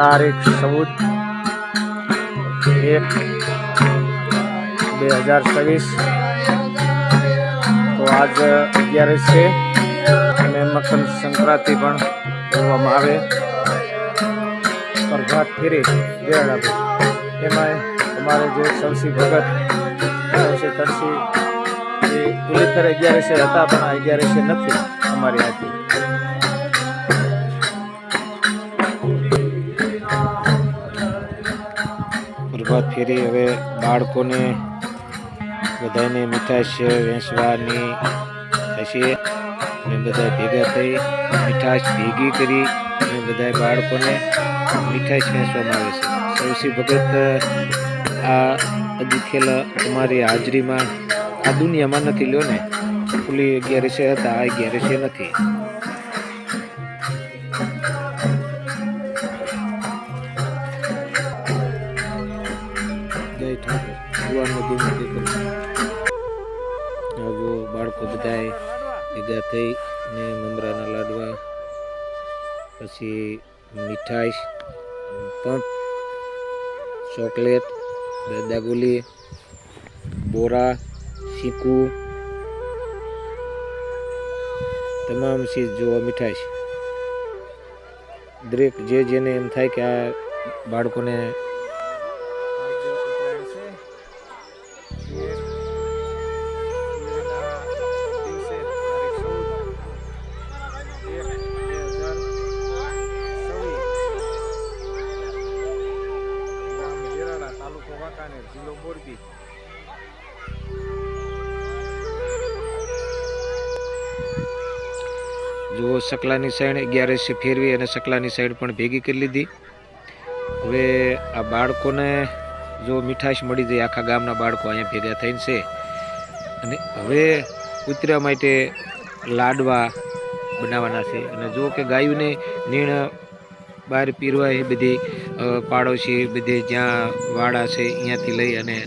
તારીખ ચૌદ એક બે હજાર છવ્વીસ. તો આજ અગિયારસ છે. અને મકર સંક્રાંતિ પણ કહેવામાં આવે. પ્રભાત ફેરી દેવાડાભાઈ એમાં અમારે જે સૌસી ભગત સૌસી તરસી, એ પુલિતર અગિયારસે હતા, પણ આ અગિયારસે નથી અમારી હાથી. પ્રભાત ફેરી હવે બાળકોને બધાને મીઠાશ વેચવાની થશે. અને બધા ભેગા થઈ મીઠાશ ભેગી કરી અને બધા બાળકોને મીઠાશ વેચવામાં આવે છે. સૌશ્રી ભગત, આ અદિખેલ અમારી હાજરીમાં આ દુનિયામાં નથી લ્યો ને. ખુલ્લી અગિયારસે હતા, આ અગિયારસે નથી. ભગવાનનો દીકરો આ જો બાળકો બધાએ ભેગા થઈ ને મમરાના લાડવા, પછી મીઠાઈ પંપ ચોકલેટ, દાદાગુલી, બોરા, શીકુ, તમામ ચીજ જોવા મીઠાઈ દરેક જે જેને એમ થાય કે આ બાળકોને વાંકાનેર જિલ્લો મોરબી. જુઓ, સકલાની સાઈડ અગિયારસી ફેરવી અને સકલાની સાઈડ પણ ભેગી કરી લીધી. હવે આ બાળકોને જો મીઠાશ મળી જાય, આખા ગામના બાળકો અહીંયા ભેગા થઈને છે. અને હવે ઉતર્યા માટે લાડવા બનાવવાના છે. અને જો કે ગાયોને નીણ બહાર પીરવા એ બધી પાડોશી બધે જ્યાં વાડા છે અહીંયાથી લઈ અને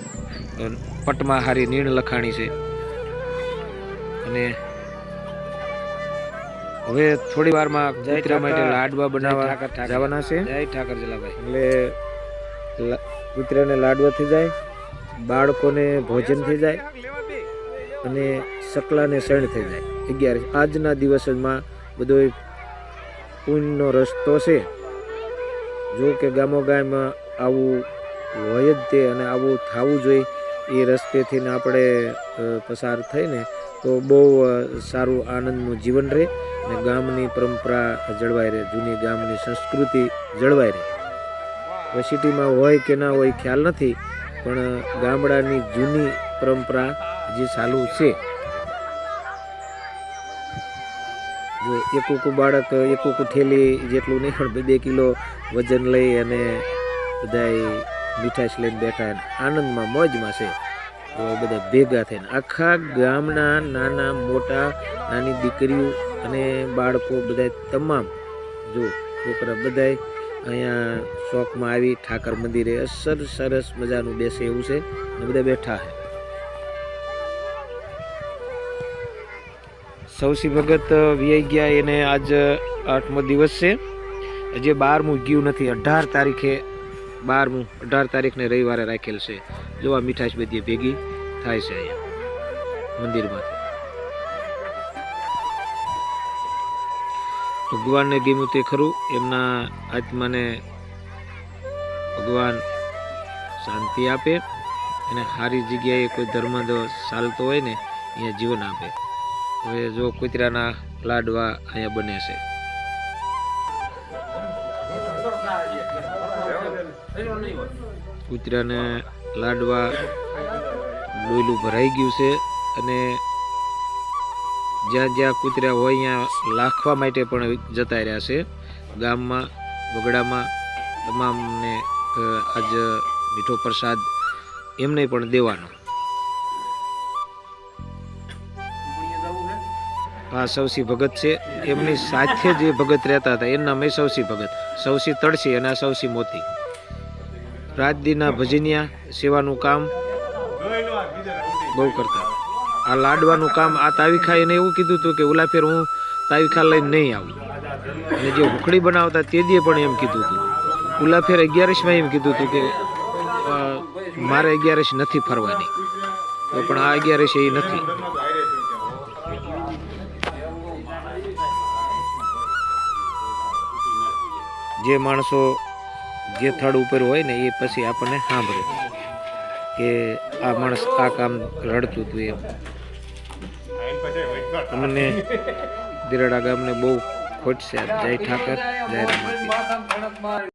પટમાં હારી નીણ લખાણી છે. અને હવે થોડી વારમાં કૂતરા માટે લાડવા બનાવવા જવાના છે. જય ઠાકર જલાભાઈ. એટલે લા- લાડવા થઈ જાય બાળકોને ભોજન થઈ જાય અને સકલાને શરણ થઈ જાય. અગિયાર આજના દિવસમાં બધો પૂનનો રસ્તો છે. જો કે ગામો ગામમાં આવું હોય જ તે અને આવું થવું જોઈએ એ રસ્તેથી આપણે પસાર થઈને તો બહુ સારું આનંદનું જીવન રહે અને ગામની પરંપરા જળવાઈ રહે, જૂની ગામની સંસ્કૃતિ જળવાઈ રહે. સિટીમાં હોય કે ના હોય ખ્યાલ નથી, પણ ગામડાની જૂની પરંપરા હજી ચાલુ છે જો એક ઉકું બાળક, એક ઉકું થેલી જેટલું નહીં, પણ બે કિલો વજન લઈ અને બધાય મીઠાશ લઈને બેઠા આનંદમાં, મોજમાં છે. તો બધા ભેગા થઈને આખા ગામના નાના, મોટા, નાની દીકરીઓ અને બાળકો બધા તમામ, જો છોકરા બધાય અહીંયા શોખમાં આવી ઠાકર મંદિરે અસર સરસ મજાનું બેસે એવું છે. અને બધા બેઠા છે. સૌસી ભગત વિયાઈ ગયા એને આજ આઠમો દિવસ છે. જે બારમું ગયું નથી. અઢાર તારીખે, બારમું, અઢાર તારીખને રવિવારે રાખેલ છે. જો આ મીઠાશ બધી ભેગી થાય છે અહીંયા, મંદિરમાં. ભગવાનને ગમ્યું તે ખરું. એમના આત્માને ભગવાન શાંતિ આપે. અને સારી જગ્યાએ કોઈ ધર્મ ચાલતો હોય ને, અહીંયા જીવન આપે. હવે જો કૂતરાના લાડવા અહીંયા બને છે. કૂતરાને લાડવા ડોયલું ભરાઈ ગયું છે અને જ્યાં જ્યાં કૂતરા હોય અહીંયા લાખવા માટે પણ જતા રહ્યા છે. ગામમાં, વગડામાં તમામને આજ મીઠો પ્રસાદ એમને પણ દેવાનો. સૌસી ભગત છે. એમની સાથે જે ભગત રહેતા હતા એનું નામ એ સૌસી ભગત. સૌસી તળસી અને સૌસી મોતી રાજદીના ભજનિયા સેવાનું કામ બહુ કરતા. આ લાડવાનું કામ આ તાવીખા એને એવું કીધું હતું કે ઓલા હું તાવીખા લઈને નહીં આવું. અને જે હુકડી બનાવતા તે દીએ પણ એમ કીધું હતું ફેર અગિયારસમાં એમ કીધું હતું કે મારે અગિયારસ નથી ફરવાની. પણ આ અગિયારસ એ નથી. જે માણસો જે થડ ઉપર હોય ને એ પછી આપણને સાંભળે કે આ માણસ આ કામ રડતું હતું એમ. અમને દિરડા ગામને બહુ ખોટ છે જય ઠાકર, જય રામાપીર